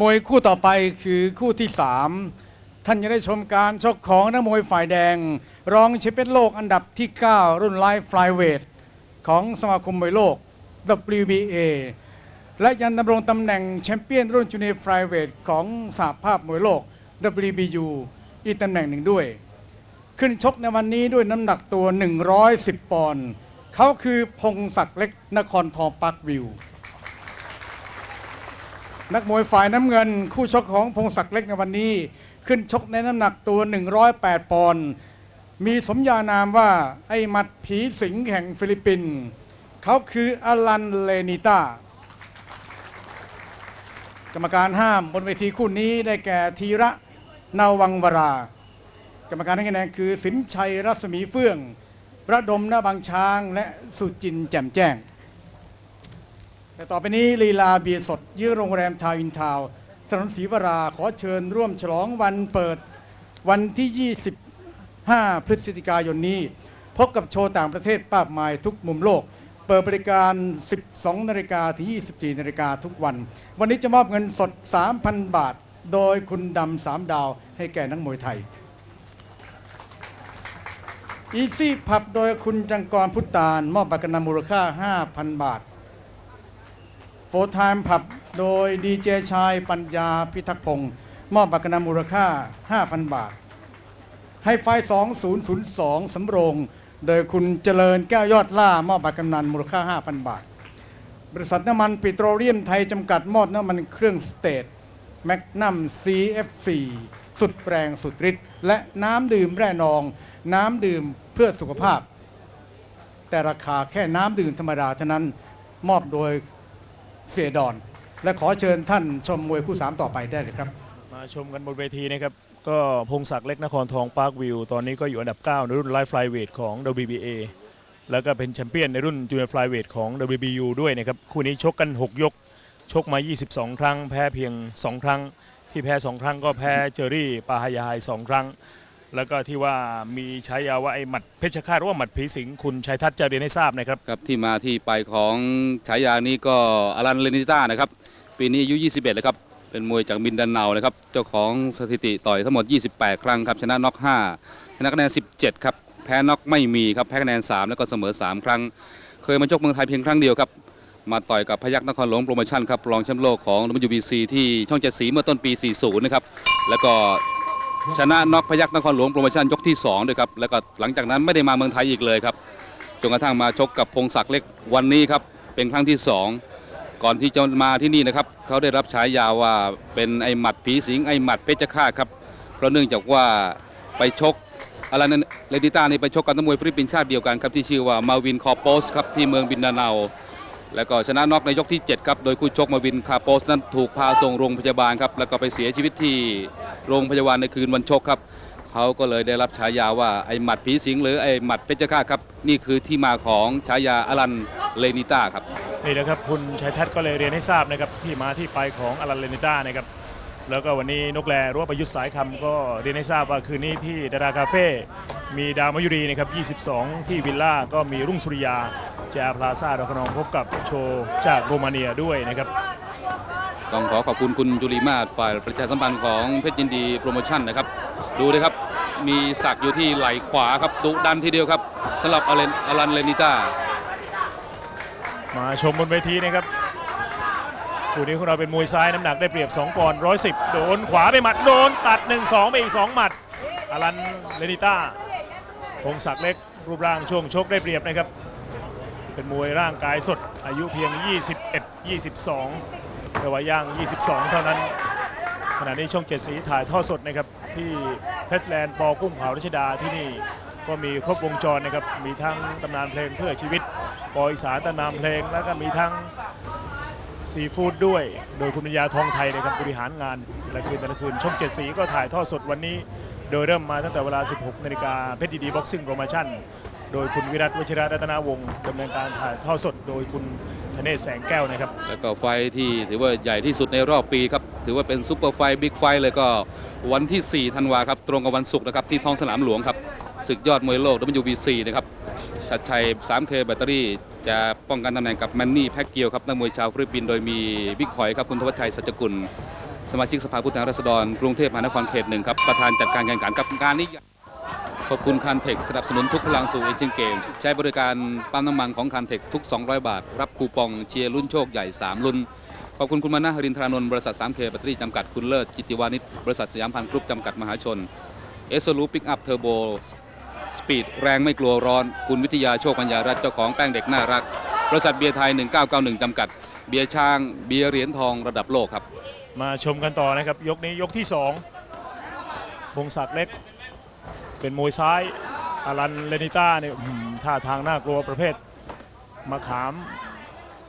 มวยคู่ต่อไปคือคู่ที่ 3 ท่านจะได้ชมการชกของนักมวยฝ่ายแดง รองแชมเปี้ยนโลกอันดับที่ 9 รุ่นไลฟ์ฟลายเวทของสมาคมมวยโลก WBA และยังดำรงตำแหน่งแชมเปี้ยนรุ่นจูเนียร์ฟลายเวทของสหภาพมวยโลก WBU อีกตำแหน่งหนึ่งด้วย ขึ้นชกในวันนี้ด้วยน้ำหนักตัว 110 ปอนด์เขาคือพงศักดิ์เล็กนครทองปาร์ควิว นักมวยฝ่ายน้ำเงิน คู่ชกของพงศักดิ์เล็กในวันนี้ ขึ้นชกในน้ำหนักตัว 108 ปอนด์มีสมญานามว่าไอ้มัดผีสิงแห่งฟิลิปปินส์เขาคืออลันเลนิต้ากรรมการห้ามบนเวทีคู่นี้ได้แก่ธีระนาวังวรา กรรมการให้คะแนนคือสินชัยรัศมีเฟื่อง ระดมหน้าบางช้างและสุจินแจ่มแจ้ง แต่ต่อไปนี้ลีลาเบียร์สดยื้อโรงแรมทาวินทาวถนนศรีวราขอเชิญร่วมฉลองวันเปิดวันที่ 25 พฤศจิกายนนี้ พบกับโชว์ต่างประเทศป้ากมายทุกมุมโลก เปิดบริการ 12 นาฬิกาถึง 24 นาฬิกาทุกวัน วันนี้จะมอบเงินสด 3,000 บาท โดยคุณดำสามดาวให้แก่นักมวยไทยอีซี่ผับโดยคุณจังกรพุทธานมอบบัตรกำนันมูลค่า 5,000 บาท ร์ไทม์ผับโดยดีเจชายปัญญาพิทักษ์พงศ์มอบบัตรกำนันมูลค่า 5,000 บาท ให้ไฟ2002 สำโรง โดยคุณเจริญแก้วยอดล่ามอบบัตรกำนันมูลค่า 5,000 บาท บริษัทน้ำมันปิโตรเลียมไทยจำกัดมอบน้ำมันเครื่องสเตทแมกนัม CFC สุดแรงสุดฤทธิ์และน้ำดื่มแร่นอง น้ำดื่มเพื่อสุขภาพ แต่ราคาแค่น้ำดื่มธรรมดาเท่านั้นมอบโดย เสียดอน และขอเชิญท่านชมมวยคู่สามต่อไปได้เลยครับ มาชมกันบนเวทีนะครับ ก็พงศักดิ์เล็กนครทองปาร์ควิว ตอนนี้ก็อยู่อันดับ 9 ในรุ่นไลฟ์ฟลายเวทของ WBA แล้วก็เป็นแชมเปี้ยนในรุ่นจูเนียร์ฟลายเวทของ WBU ด้วยนะครับ คู่นี้ชกกัน 6 ยก ชกมา 22 ครั้ง แพ้เพียง 2 ครั้ง ที่แพ้ 2 ครั้งก็แพ้เจอรี่ปาฮายาย2ครั้ง แล้วก็ที่ว่ามีใช้ยาว่าไอ้หมัดเพชฌฆาตหรือว่าหมัดผีสิงคุณชัยทัศน์จะเรียนให้ทราบนะครับ ครับที่มาที่ไปของฉายานี้ก็อลันเลนิต้านะครับ ปีนี้อายุ 21 แล้วครับ เป็นมวยจากมินดันเนานะครับ เจ้าของสถิติต่อยทั้งหมด 28 ครั้งครับ ชนะน็อก5ชนะคะแนน 17 ครับ แพ้น็อกไม่มีครับ แพ้คะแนน 3 แล้วก็เสมอ 3 ครั้ง เคยมาชกเมืองไทยเพียงครั้งเดียวครับ มาต่อยกับพยักนครหลวงโปรโมชั่นครับ รองแชมป์โลกของ WBC ที่ช่องเจ็ดสีเมื่อต้นปี 40 นะครับ แล้วก็ ชนะน็อกพยักนครหลวงโปรโมชั่นยกที่2ด้วยครับแล้วก็หลังจากนั้นไม่ได้มาเมืองไทยอีกเลยครับจนกระทั่งมาชกกับพงศักดิ์เล็กวันนี้ครับเป็นครั้งที่ 2 ก่อนที่จะมาที่นี่นะครับเขาได้รับฉายาว่าเป็นไอหมัดผีสิงไอหมัดเพชฌฆาตครับเพราะเนื่องจากว่าไปชกอะไรนั้นเลดิต้านี่ไปชกกันักมวยฟิลิปปินส์ชาติเดียวกันครับที่ชื่อว่ามาวินคอร์โปสครับที่เมืองบินนาเนา แล้วก็ชนะน็อกในยกที่ 7 ครับ โดยคู่ชกมาวินคาโปสนั้นถูกพาส่งโรงพยาบาลครับ แล้วก็ไปเสียชีวิตที่โรงพยาบาลในคืนวันชกครับ เขาก็เลยได้รับฉายาว่าไอหมัดผีสิงหรือไอหมัดเพชฌฆาตครับ นี่คือที่มาของฉายาอลันเลนิต้าครับ นี่นะครับคุณชัยทัศน์ก็เลยเรียนให้ทราบนะครับที่มาที่ไปของอลันเลนิต้านะครับ แล้วก็วันนี้นกแลหรือว่าประยุทธ์สายคำก็เรียนให้ทราบว่าคืนนี้ที่ดาราคาเฟ่มีดาวมายุรีนะครับ 22 ที่วิลล่าก็มีรุ่งสุริยา จาพลาซาดอกขนองพบกับโชว์จากโรมาเนียด้วยนะครับ ต้องขอขอบคุณคุณจุลีมาศฝ่ายประชาสัมพันธ์ของเพชรยินดีโปรโมชั่นนะครับ ดูเลยครับ มีสักอยู่ที่ไหล่ขวาครับดุดันทีเดียวครับสำหรับอลันอลันเลนิต้ามาชมบนเวทีนะครับคู่นี้ของเราเป็นมวยซ้ายน้ำหนักได้เปรียบ 2ปอนด์110 โดนขวาไปหมัดโดนตัด 1-2 ไปอีก 2 หมัดอลันเลนิต้าพงศักดิ์เล็กรูปร่างช่วงชกได้เปรียบนะครับ เป็นมวยร่างกายสด อายุเพียง 21 22แต่ว่าย่าง 22 เท่านั้น ขณะนี้ช่องเจ็ดสีถ่ายทอดสดนะครับที่เพสแลนด์ปอกุ้งเผารัชดาที่นี่ก็มีครบวงจรนะครับ มีทั้งตำนานเพลงเพื่อชีวิตปออีสานตำนานเพลง แล้วก็มีทั้งซีฟู้ดด้วย โดยคุณปัญญาทองไทยนะครับบริหารงานแต่ละคืนแต่ละคืน ช่องเจ็ดสีก็ถ่ายทอดสดวันนี้ โดยเริ่มมาตั้งแต่เวลา 16 นาฬิกาเพชรดีดีบ็อกซิ่งโปรโมชั่น โดยคุณวิรัตวชิระรัตนาวงศ์ดำเนินการถ่ายทอดสดโดยคุณธเนศแสงแก้วนะครับ แล้วก็ไฟท์ที่ถือว่าใหญ่ที่สุดในรอบปีครับ ถือว่าเป็นซูเปอร์ไฟท์บิ๊กไฟท์เลยก็วันที่ 4 ธันวาครับ ตรงกับวันศุกร์นะครับ ที่ท้องสนามหลวงครับศึกยอดมวยโลก WBC นะครับชัดชัย 3K แบตเตอรี่ จะป้องกันตำแหน่งกับแมนนี่แพ็กเกียวครับนักมวยชาวฟิลิปปินส์โดยมีบิ๊กหอยครับคุณทวัชชัยสัจกุล สมาชิกสภาผู้แทนราษฎรกรุงเทพมหานครเขตหนึ่งครับประธานจัดการแข่งขันกับงานนี้ ขอบคุณคันเทคสนับสนุนทุกพลังสู่เอเชียนเกมส์ใช้บริการปั๊มน้ำมันของคันเทคทุก 200 บาท รับคูปองเชียร์รุ่นโชคใหญ่ 3 รุ่น ขอบคุณคุณมานะฮรินทรานนท์บริษัท 3K แบตเตอรี่จำกัดคุณเลิศ จิติวานิชบริษัทสยามพันธ์กรุ๊ปจำกัดมหาชนเอสโซลูปิกอัพเทอร์โบสปีดแรงไม่กลัวร้อน คุณวิทยาโชคปัญญารัตน์เจ้าของแป้งเด็กน่ารัก บริษัทเบียร์ไทย 1991จำกัด เบียร์ช้าง เบียร์เหรียญทองระดับโลกครับ มาชมกันต่อนะครับ ยกนี้ยกที่2พงศักดิ์เล็ก เป็นมวยซ้ายอารันเลนิต้าเนี่ยท่าทางน่ากลัวประเภทมาขาม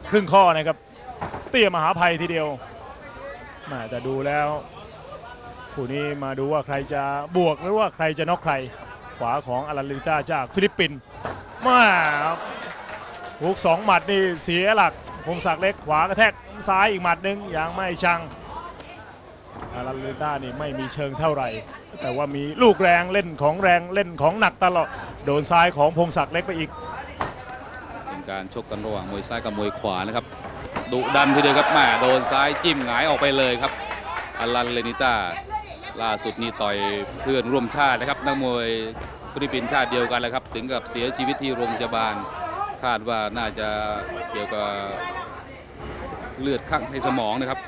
ครึ่งข้อนะครับ เตี้ยมหาภัยทีเดียวม่แต่ดูแล้วคู่นี้มาดูว่าใครจะบวกหรือว่าใครจะน็อกใคร ขวาของอารันเลนิต้าจากฟิลิปปินส์มาหุกสองหมัดนี่เสียหลักพงศักดิ์เล็กขวากระแทกซ้ายอีกหมัดหนึงยังไม่ชัง อารันเลต้านี่ไม่มีเชิงเท่าไหร่ แต่ว่ามีลูกแรงเล่นของแรงเล่นของหนักตลอด โดนซ้ายของพงศักดิ์เล็กไปอีก เป็นการชกกันระหว่างมวยซ้ายกับมวยขวานะครับดุดันทีเดียวครับแม่โดนซ้ายจิ้มหงายออกไปเลยครับอลันเลนิต้าล่าสุดนี่ต่อยเพื่อนร่วมชาตินะครับนักมวยฟิลิปปินส์ชาติเดียวกันเลยครับ ถึงกับเสียชีวิตที่โรงพยาบาลคาดว่าน่าจะเกี่ยวกับเลือดข้างในสมองนะครับ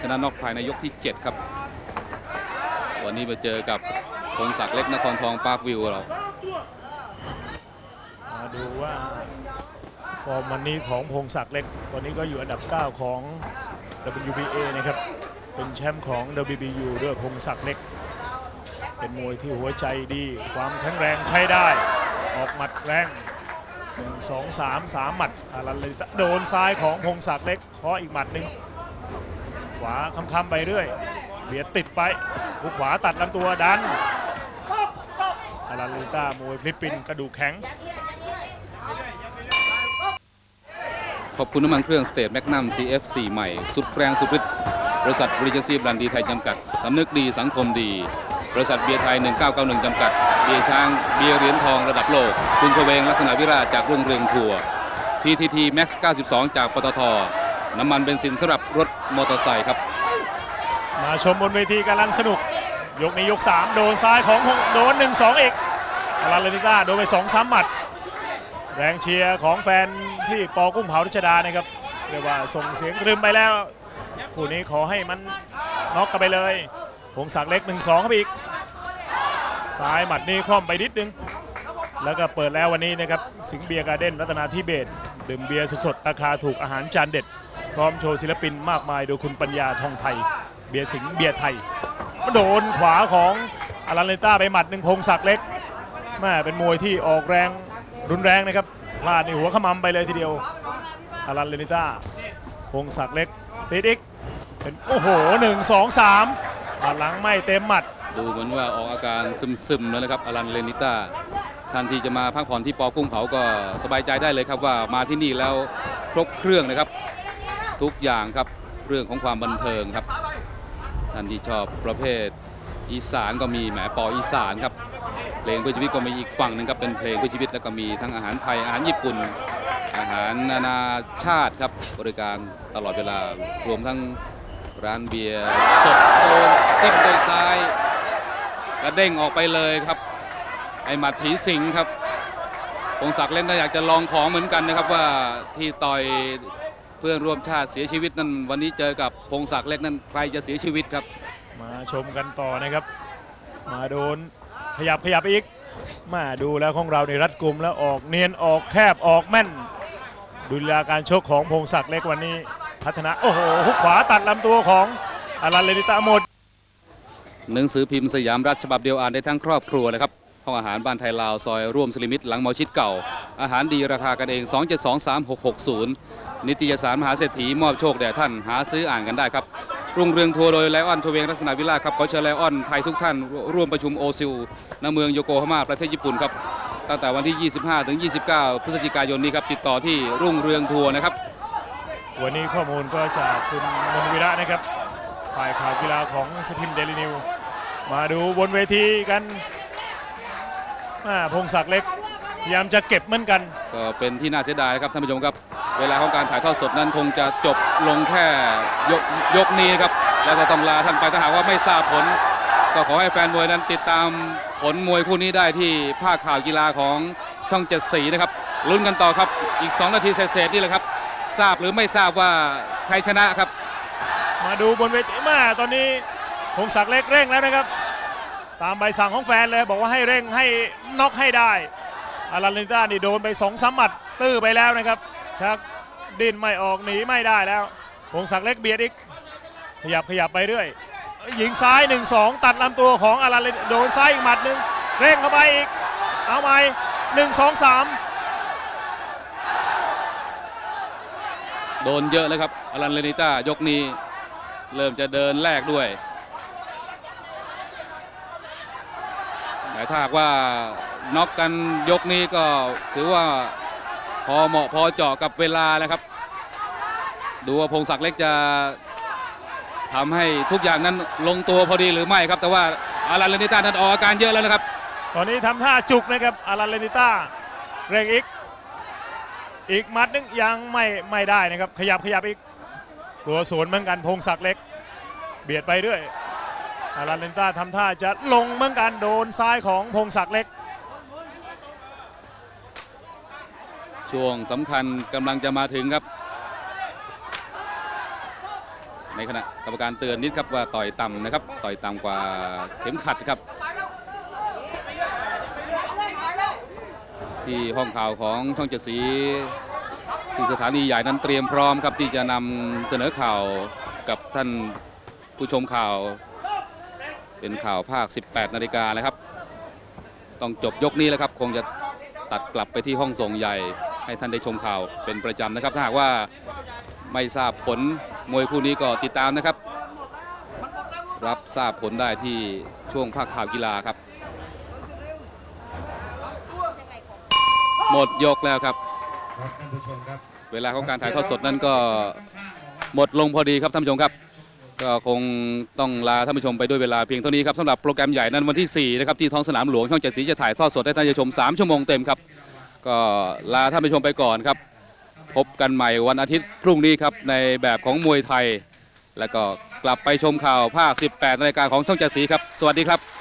ชนะน็อกภายในยกที่ 7 ครับ วันนี้มาเจอกับพงศักดิ์เล็กนครทองปาร์ควิวเรามาดูว่าฟอร์มวันนี้ของพงศักดิ์เล็กวันนี้ก็อยู่อันดับ 9 ของ WBA นะครับ เป็นแชมป์ของ WBU ด้วยพงศักดิ์เล็ก เป็นมวยที่หัวใจดี ความแข็งแรงใช้ได้ ออกหมัดแรงหนึ่งสองสามสามหมัดอารันเลยโดนซ้ายของพงศักดิ์เล็กเคาะอีกหมัดหนึ่ง ขวาค้ำๆไปเรื่อยเบียดติดไปหุกขวาตัดลำตัวดันอารันลิต้ามวยฟิลิปปินส์กระดูกแข็ง ขอบคุณน้ำมันเครื่องสเตทแมกนัม CF4 ใหม่ สุดแรงสุดฤทธิ์บริษัทบริจซีบรันดีไทยจำกัด สำนึกดีสังคมดี บริษัทเบียร์ไทย 1991 จำกัด เบียร์ช้าง เบียร์เหรียญทองระดับโลก คุณชเวงลักษณะวิราจากรุ่งเรืองทัวร์ PTT Max 92 จากปตท น้ำมันเบนซินสำหรับรถมอเตอร์ไซค์ครับ มาชมบนเวทีกำลังสนุก ยกนี้ยก 3 โดนซ้ายของโดน1 2อีกอารันเลนิต้าโดนไป2ซ้ำหมัด แรงเชียร์ของแฟนที่ปอกุ้งเผารัชดานะครับเรียกว่าส่งเสียงรึมไปแล้วคู่นี้ขอให้มันน็อกกันไปเลยพงศักดิ์เล็ก 1 2เข้าไปอีก ซ้ายหมัดนี้คล่อมไปนิดนึง แล้วก็เปิดแล้ววันนี้นะครับ สิงเบียร์การ์เด้นรัตนาธิเบศรดื่มเบียร์สดๆราคาถูกอาหารจานเด็ด ร้อมโชว์ศิลปินมากมายโดยคุณปัญญาทองไทย เบียร์สิงห์เบียร์ไทยโดนขวาของอารันเลต้าไปหมัดหนึ่งพงศักดิ์เล็กแม่เป็นมวยที่ออกแรงรุนแรงนะครับพลาดในหัวขมำไปเลยทีเดียวอารันเลนิต้าพงศักดิ์เล็กติดอีกเป็นโอ้โหหนึ่งสองสามหลังไม่เต็มหมัด ดูเหมือนว่าออกอาการซึมๆแล้วนะครับอลันเลนิต้าท่านที่จะมาพักผ่อนที่ปอกุ้งเผาก็สบายใจได้เลยครับว่ามาที่นี่แล้วครบเครื่องนะครับ ทุกอย่างครับ เรื่องของความบันเทิงครับ ท่านที่ชอบประเภทอีสานก็มีแหมปออีสานครับ เพลงเพื่อชีวิตก็มีอีกฝั่งหนึ่งครับเป็นเพลงเพื่อชีวิตแล้วก็มีทั้งอาหารไทยอาหารญี่ปุ่น อาหารนานาชาติครับบริการตลอดเวลารวมทั้งร้านเบียร์สดโดนทิ่มโดยซ้ายกระเด้งออกไปเลยครับ ไอหมัดผีสิงครับพงศักดิ์เล่นก็อยากจะลองของเหมือนกันนะครับว่าที่ต่อย เพื่อนร่วมชาติเสียชีวิตนั้นวันนี้เจอกับพงศักดิ์เล็กนั้นใครจะเสียชีวิตครับ มาชมกันต่อนะครับ มาโดนขยับขยับอีก มาดูแล้วของเราในรัดกลุ่มแล้วออกเนียนออกแคบออกแม่น ดูลีลาการชกของพงศักดิ์เล็กวันนี้พัฒนาโอ้โหหุกขวาตัดลำตัวของอารันเลนิตาหมดหนังสือพิมพ์สยามรัฐฉบับเดียวอ่านได้ทั้งครอบครัวเลยครับห้องอาหารบ้านไทยลาวซอยร่วมสลิมิตหลังหมอชิดเก่า อาหารดีราคากันเอง 2723660 นิตยสารมหาเศรษฐีมอบโชคแด่ท่านหาซื้ออ่านกันได้ครับรุ่งเรืองทัวร์โดยไลออนชเวงลักษณะวิลาศครับขอเชิญไลออนไทยทุกท่านร่วมประชุมโอซิลณเมืองโยโกฮาม่าประเทศญี่ปุ่นครับตั้งแต่วันที่ 25 ถึง 29 พฤศจิกายนนี้ครับติดต่อที่รุ่งเรืองทัวร์นะครับ วันนี้ข้อมูลก็จากคุณมนวิระนะครับฝ่ายข่าวกีฬาของสพิมเดลินิว มาดูบนเวทีกันอ่าพงศักดิ์เล็กพยายามจะเก็บเหมือนกัน ก็เป็นที่น่าเสียดายครับท่านผู้ชมครับ เวลาของการถ่ายทอดสดนั้นคงจะจบลงแค่ยกยกนี้ครับ แล้วก็ต้องลาท่านไปถ้าหากว่าไม่ทราบผล ก็ขอให้แฟนมวยนั้นติดตามผลมวยคู่นี้ได้ที่ภาคข่าวกีฬาของช่องเจ็ดสีนะครับลุ้นกันต่อครับอีก 2 นาทีเศษๆนี่แหละครับ ทราบหรือไม่ทราบว่าใครชนะครับ มาดูบนเวทีมาตอนนี้พงศักดิ์เล็กเร่งแล้วนะครับ ตามใบสั่งของแฟนเลยบอกว่าให้เร่งให้น็อกให้ได้อารันเลนิต้านี่โดนไปสองสามหมัดตื้อไปแล้วนะครับ ชักดิ้นไม่ออกหนีไม่ได้แล้วพงศักดิ์เล็กเบียดอีก ขยับขยับไปเรื่อยยิงซ้าย 1-2 ตัดลำตัวของอารันเลนโดนซ้ายอีกหมัดหนึ่งเร่งเข้าไปอีก เอาใหม่หนึ่งสองสามโดนเยอะเลยครับอลันเลนิต้ายกนี้ เริ่มจะเดินแรกด้วยแต่ถ้าว่าน็อกกันยกนี้ก็ถือว่า พอเหมาะพอเจาะกับเวลาแล้วครับ ดูว่าพงศักดิ์เล็กจะทำให้ทุกอย่างนั้นลงตัวพอดีหรือไม่ครับ แต่ว่าอารันเลนิต้านั้นออกอาการเยอะแล้วนะครับ ตอนนี้ทำท่าจุกนะครับอารันเลนิต้าเร่งอีก อีกมัดนึงยังไม่ไม่ได้นะครับ ขยับขยับอีกกลัวสวนเหมือนกันพงศักดิ์เล็ก เบียดไปเรื่อยอารันเลนิต้าทำท่าจะลงเหมือนกันโดนซ้ายของพงศักดิ์เล็ก ช่วงสำคัญกำลังจะมาถึงครับ ในขณะกรรมการเตือนนิดครับว่าต่อยต่ำนะครับ ต่อยต่ำกว่าเข็มขัดครับ ที่ห้องข่าวของช่องเจ็ดสีที่สถานีใหญ่นั้นเตรียมพร้อมครับที่จะนำเสนอข่าวกับท่านผู้ชมข่าว เป็นข่าวภาค 18 นาฬิกานะครับ ต้องจบยกนี้แล้วครับ คงจะตัดกลับไปที่ห้องส่งใหญ่ ให้ท่านได้ชมข่าวเป็นประจำนะครับ ถ้าหากว่าไม่ทราบผลมวยคู่นี้ก็ติดตามนะครับ รับทราบผลได้ที่ช่วงภาคข่าวกีฬาครับ หมดยกแล้วครับ เวลาของการถ่ายทอดสดนั้นก็หมดลงพอดีครับท่านผู้ชมครับ ก็คงต้องลาท่านผู้ชมไปด้วยเวลาเพียงเท่านี้ครับสำหรับโปรแกรมใหญ่นั้นวันที่4นะครับที่ท้องสนามหลวงช่องเจ็ดสีจะถ่ายทอดสดให้ท่านผู้ชม 3 ชั่วโมงเต็มครับ ก็ลาท่านผู้ชมไปก่อนครับ พบกันใหม่วันอาทิตย์พรุ่งนี้ครับในแบบของมวยไทย แล้วก็กลับไปชมข่าวภาค 18นาฬิกาของช่องเจ็ดสีครับ สวัสดีครับ